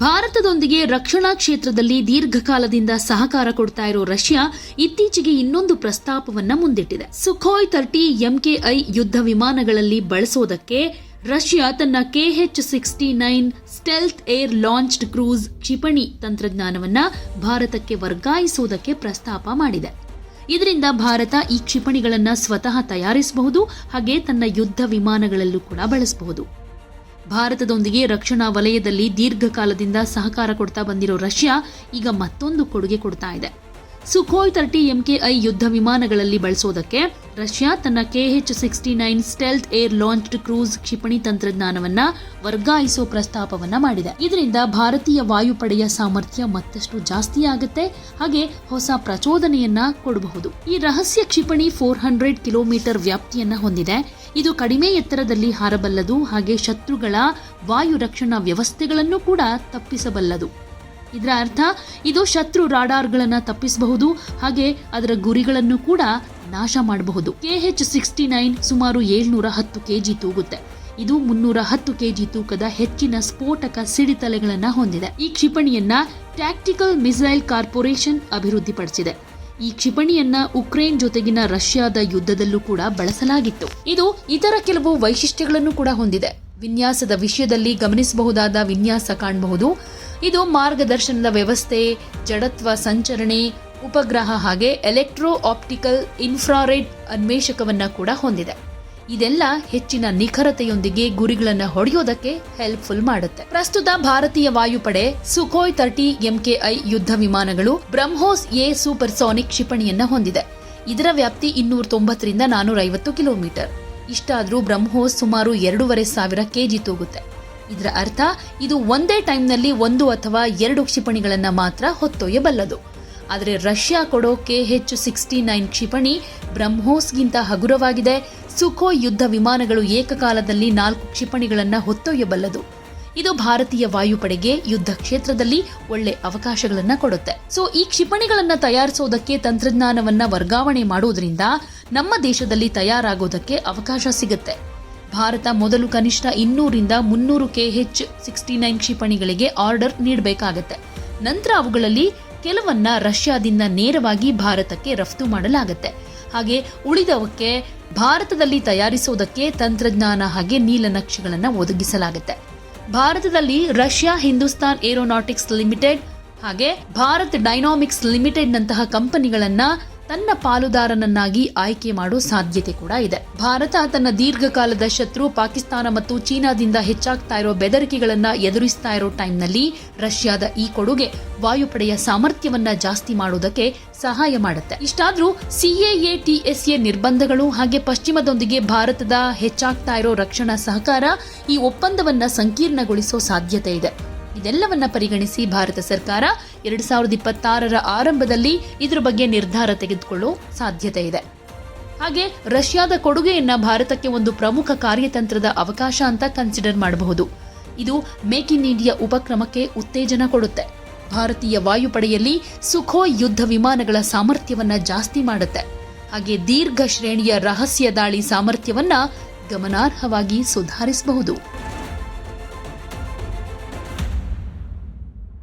ಭಾರತದೊಂದಿಗೆ ರಕ್ಷಣಾ ಕ್ಷೇತ್ರದಲ್ಲಿ ದೀರ್ಘಕಾಲದಿಂದ ಸಹಕಾರ ಕೊಡ್ತಾ ಇರೋ ರಷ್ಯಾ ಇತ್ತೀಚೆಗೆ ಇನ್ನೊಂದು ಪ್ರಸ್ತಾಪವನ್ನ ಮುಂದಿಟ್ಟಿದೆ. ಸುಖೋಯ್ ತರ್ಟಿ ಎಂಕೆಐ ಯುದ್ಧ ವಿಮಾನಗಳಲ್ಲಿ ಬಳಸೋದಕ್ಕೆ ರಷ್ಯಾ ತನ್ನ K H sixty nine stealth air launched cruise ಕ್ಷಿಪಣಿ ತಂತ್ರಜ್ಞಾನವನ್ನ ಭಾರತಕ್ಕೆ ವರ್ಗಾಯಿಸುವುದಕ್ಕೆ ಪ್ರಸ್ತಾಪ ಮಾಡಿದೆ. ಇದರಿಂದ ಭಾರತ ಈ ಕ್ಷಿಪಣಿಗಳನ್ನು ಸ್ವತಃ ತಯಾರಿಸಬಹುದು, ಹಾಗೆ ತನ್ನ ಯುದ್ಧ ವಿಮಾನಗಳಲ್ಲೂ ಕೂಡ ಬಳಸಬಹುದು. ಭಾರತದೊಂದಿಗೆ ರಕ್ಷಣಾ ವಲಯದಲ್ಲಿ ದೀರ್ಘಕಾಲದಿಂದ ಸಹಕಾರ ಕೊಡ್ತಾ ಬಂದಿರೋ ರಷ್ಯಾ ಈಗ ಮತ್ತೊಂದು ಕೊಡುಗೆ ಕೊಡ್ತಾ ಇದೆ. ಸುಖೋಯ್ ತರ್ಟಿ ಎಂಕೆಐ ಯುದ್ಧ ವಿಮಾನಗಳಲ್ಲಿ ಬಳಸೋದಕ್ಕೆ ರಷ್ಯಾ ತನ್ನ K H sixty nine stealth air launched cruise ಕ್ಷಿಪಣಿ ತಂತ್ರಜ್ಞಾನವನ್ನ ವರ್ಗಾಯಿಸೋ ಪ್ರಸ್ತಾಪವನ್ನ ಮಾಡಿದೆ. ಇದರಿಂದ ಭಾರತೀಯ ವಾಯುಪಡೆಯ ಸಾಮರ್ಥ್ಯ ಮತ್ತಷ್ಟು ಜಾಸ್ತಿ ಆಗುತ್ತೆ, ಹಾಗೆ ಹೊಸ ಪ್ರಚೋದನೆಯನ್ನ ಕೊಡಬಹುದು. ಈ ರಹಸ್ಯ ಕ್ಷಿಪಣಿ ಫೋರ್ ಹಂಡ್ರೆಡ್ ಕಿಲೋಮೀಟರ್ ವ್ಯಾಪ್ತಿಯನ್ನ ಹೊಂದಿದೆ. ಇದು ಕಡಿಮೆ ಎತ್ತರದಲ್ಲಿ ಹಾರಬಲ್ಲದು, ಹಾಗೆ ಶತ್ರುಗಳ ವಾಯು ರಕ್ಷಣಾ ವ್ಯವಸ್ಥೆಗಳನ್ನು ಕೂಡ ತಪ್ಪಿಸಬಲ್ಲದು. ಇದರ ಅರ್ಥ, ಇದು ಶತ್ರು ರಾಡಾರ್ಗಳನ್ನು ತಪ್ಪಿಸಬಹುದು, ಹಾಗೆ ಅದರ ಗುರಿಗಳನ್ನು ಕೂಡ ನಾಶ ಮಾಡಬಹುದು. ಕೆ ಕೆಎಚ್ ಸಿಕ್ಸ್ಟಿ ನೈನ್ ಸುಮಾರು ಏಳ್ನೂರ ಹತ್ತು ಕೆಜಿ ತೂಗುತ್ತೆ. ಇದು ಮುನ್ನೂರ ಹತ್ತು ಕೆಜಿ ತೂಕದ ಹೆಚ್ಚಿನ ಸ್ಫೋಟಕ ಸಿಡಿತಲೆಗಳನ್ನು ಹೊಂದಿದೆ. ಈ ಕ್ಷಿಪಣಿಯನ್ನ ಟ್ಯಾಕ್ಟಿಕಲ್ ಮಿಸೈಲ್ ಕಾರ್ಪೊರೇಷನ್ ಅಭಿವೃದ್ಧಿಪಡಿಸಿದೆ. ಈ ಕ್ಷಿಪಣಿಯನ್ನ ಉಕ್ರೇನ್ ಜೊತೆಗಿನ ರಷ್ಯಾದ ಯುದ್ಧದಲ್ಲೂ ಕೂಡ ಬಳಸಲಾಗಿತ್ತು. ಇದು ಇತರ ಕೆಲವು ವೈಶಿಷ್ಟ್ಯಗಳನ್ನು ಕೂಡ ಹೊಂದಿದೆ. ವಿನ್ಯಾಸದ ವಿಷಯದಲ್ಲಿ ಗಮನಿಸಬಹುದಾದ ವಿನ್ಯಾಸ ಕಾಣಬಹುದು. ಇದು ಮಾರ್ಗದರ್ಶನದ ವ್ಯವಸ್ಥೆ, ಜಡತ್ವ ಸಂಚರಣೆ, ಉಪಗ್ರಹ ಹಾಗೆ ಎಲೆಕ್ಟ್ರೋ ಆಪ್ಟಿಕಲ್ ಇನ್ಫ್ರಾರೆಡ್ ಅನ್ವೇಷಕವನ್ನು ಕೂಡ ಹೊಂದಿದೆ. ಇದೆಲ್ಲ ಹೆಚ್ಚಿನ ನಿಖರತೆಯೊಂದಿಗೆ ಗುರಿಗಳನ್ನು ಹೊಡೆಯೋದಕ್ಕೆ ಹೆಲ್ಪ್ಫುಲ್ ಮಾಡುತ್ತೆ. ಪ್ರಸ್ತುತ ಭಾರತೀಯ ವಾಯುಪಡೆ ಸುಖೋಯ್ ತರ್ಟಿ ಎಂಕೆಐ ಯುದ್ಧ ವಿಮಾನಗಳು ಬ್ರಹ್ಮೋಸ್ ಎ ಸೂಪರ್ಸಾನಿಕ್ ಕ್ಷಿಪಣಿಯನ್ನು ಹೊಂದಿದೆ. ಇದರ ವ್ಯಾಪ್ತಿ ಇನ್ನೂರ ತೊಂಬತ್ತರಿಂದ ನಾನೂರ ಐವತ್ತು ಕಿಲೋಮೀಟರ್. ಇಷ್ಟಾದ್ರೂ ಬ್ರಹ್ಮೋಸ್ ಸುಮಾರು ಎರಡೂವರೆ ಸಾವಿರ ಕೆಜಿ ತೂಗುತ್ತೆ. ಇದರ ಅರ್ಥ, ಇದು ಒಂದೇ ಟೈಮ್ನಲ್ಲಿ ಒಂದು ಅಥವಾ ಎರಡು ಕ್ಷಿಪಣಿಗಳನ್ನು ಮಾತ್ರ ಹೊತ್ತೊಯ್ಯಬಲ್ಲದು. ಆದರೆ ರಷ್ಯಾ ಕೊಡೋ ಹೆಚ್ ಸಿಕ್ಸ್ಟಿ ನೈನ್ ಕ್ಷಿಪಣಿ ಬ್ರಹ್ಮೋಸ್ಗಿಂತ ಹಗುರವಾಗಿದೆ. ಸುಖೋ ಯುದ್ಧ ವಿಮಾನಗಳು ಏಕಕಾಲದಲ್ಲಿ ನಾಲ್ಕು ಕ್ಷಿಪಣಿಗಳನ್ನು ಹೊತ್ತೊಯ್ಯಬಲ್ಲದು. ಇದು ಭಾರತೀಯ ವಾಯುಪಡೆಗೆ ಯುದ್ಧ ಕ್ಷೇತ್ರದಲ್ಲಿ ಒಳ್ಳೆ ಅವಕಾಶಗಳನ್ನು ಕೊಡುತ್ತೆ. ಸೊ ಈ ಕ್ಷಿಪಣಿಗಳನ್ನು ತಯಾರಿಸೋದಕ್ಕೆ ತಂತ್ರಜ್ಞಾನವನ್ನ ವರ್ಗಾವಣೆ ಮಾಡುವುದರಿಂದ ನಮ್ಮ ದೇಶದಲ್ಲಿ ತಯಾರಾಗೋದಕ್ಕೆ ಅವಕಾಶ ಸಿಗುತ್ತೆ. ಭಾರತ ಮೊದಲು ಕನಿಷ್ಠ ಇನ್ನೂರಿಂದ ಮುನ್ನೂರು ಕೆ ಹೆಚ್ ಸಿಕ್ಸ್ಟಿ ನೈನ್ ಕ್ಷಿಪಣಿಗಳಿಗೆ ಆರ್ಡರ್ ನೀಡಬೇಕಾಗತ್ತೆ. ನಂತರ ಅವುಗಳಲ್ಲಿ ಕೆಲವನ್ನ ರಷ್ಯಾದಿಂದ ನೇರವಾಗಿ ಭಾರತಕ್ಕೆ ರಫ್ತು ಮಾಡಲಾಗುತ್ತೆ. ಹಾಗೆ ಉಳಿದವಕ್ಕೆ ಭಾರತದಲ್ಲಿ ತಯಾರಿಸೋದಕ್ಕೆ ತಂತ್ರಜ್ಞಾನ ಹಾಗೆ ನೀಲನಕ್ಷೆಗಳನ್ನು ಒದಗಿಸಲಾಗುತ್ತೆ. ಭಾರತದಲ್ಲಿ ರಷ್ಯಾ ಹಿಂದೂಸ್ತಾನ್ ಏರೋನಾಟಿಕ್ಸ್ ಲಿಮಿಟೆಡ್ ಹಾಗೆ ಭಾರತ್ ಡೈನಾಮಿಕ್ಸ್ ಲಿಮಿಟೆಡ್ ನಂತಹ ಕಂಪನಿಗಳನ್ನ ತನ್ನ ಪಾಲುದಾರನನ್ನಾಗಿ ಆಯ್ಕೆ ಮಾಡೋ ಸಾಧ್ಯತೆ ಕೂಡ ಇದೆ. ಭಾರತ ತನ್ನ ದೀರ್ಘಕಾಲದ ಶತ್ರು ಪಾಕಿಸ್ತಾನ ಮತ್ತು ಚೀನಾದಿಂದ ಹೆಚ್ಚಾಗ್ತಾ ಇರೋ ಬೆದರಿಕೆಗಳನ್ನ ಎದುರಿಸ್ತಾ ಇರೋ ಟೈಮ್ನಲ್ಲಿ ರಷ್ಯಾದ ಈ ಕೊಡುಗೆ ವಾಯುಪಡೆಯ ಸಾಮರ್ಥ್ಯವನ್ನ ಜಾಸ್ತಿ ಮಾಡೋದಕ್ಕೆ ಸಹಾಯ ಮಾಡುತ್ತೆ. ಇಷ್ಟಾದ್ರೂ ಸಿಎಎ ಟಿಎಸ್ಎ ನಿರ್ಬಂಧಗಳು ಹಾಗೆ ಪಶ್ಚಿಮದೊಂದಿಗೆ ಭಾರತದ ಹೆಚ್ಚಾಗ್ತಾ ಇರೋ ರಕ್ಷಣಾ ಸಹಕಾರ ಈ ಒಪ್ಪಂದವನ್ನ ಸಂಕೀರ್ಣಗೊಳಿಸೋ ಸಾಧ್ಯತೆ ಇದೆ. ಇದೆಲ್ಲವನ್ನ ಪರಿಗಣಿಸಿ ಭಾರತ ಸರ್ಕಾರ ಎರಡು ಸಾವಿರದ ಇಪ್ಪತ್ತಾರರ ಆರಂಭದಲ್ಲಿ ಇದರ ಬಗ್ಗೆ ನಿರ್ಧಾರ ತೆಗೆದುಕೊಳ್ಳೋ ಸಾಧ್ಯತೆ ಇದೆ. ಹಾಗೆ ರಷ್ಯಾದ ಕೊಡುಗೆಯನ್ನ ಭಾರತಕ್ಕೆ ಒಂದು ಪ್ರಮುಖ ಕಾರ್ಯತಂತ್ರದ ಅವಕಾಶ ಅಂತ ಕನ್ಸಿಡರ್ ಮಾಡಬಹುದು. ಇದು ಮೇಕ್ ಇನ್ ಇಂಡಿಯಾ ಉಪಕ್ರಮಕ್ಕೆ ಉತ್ತೇಜನ ಕೊಡುತ್ತೆ. ಭಾರತೀಯ ವಾಯುಪಡೆಯಲ್ಲಿ ಸುಖೋಯ್ ಯುದ್ಧ ವಿಮಾನಗಳ ಸಾಮರ್ಥ್ಯವನ್ನ ಜಾಸ್ತಿ ಮಾಡುತ್ತೆ. ಹಾಗೆ ದೀರ್ಘ ಶ್ರೇಣಿಯ ರಹಸ್ಯ ದಾಳಿ ಸಾಮರ್ಥ್ಯವನ್ನ ಗಮನಾರ್ಹವಾಗಿ ಸುಧಾರಿಸಬಹುದು.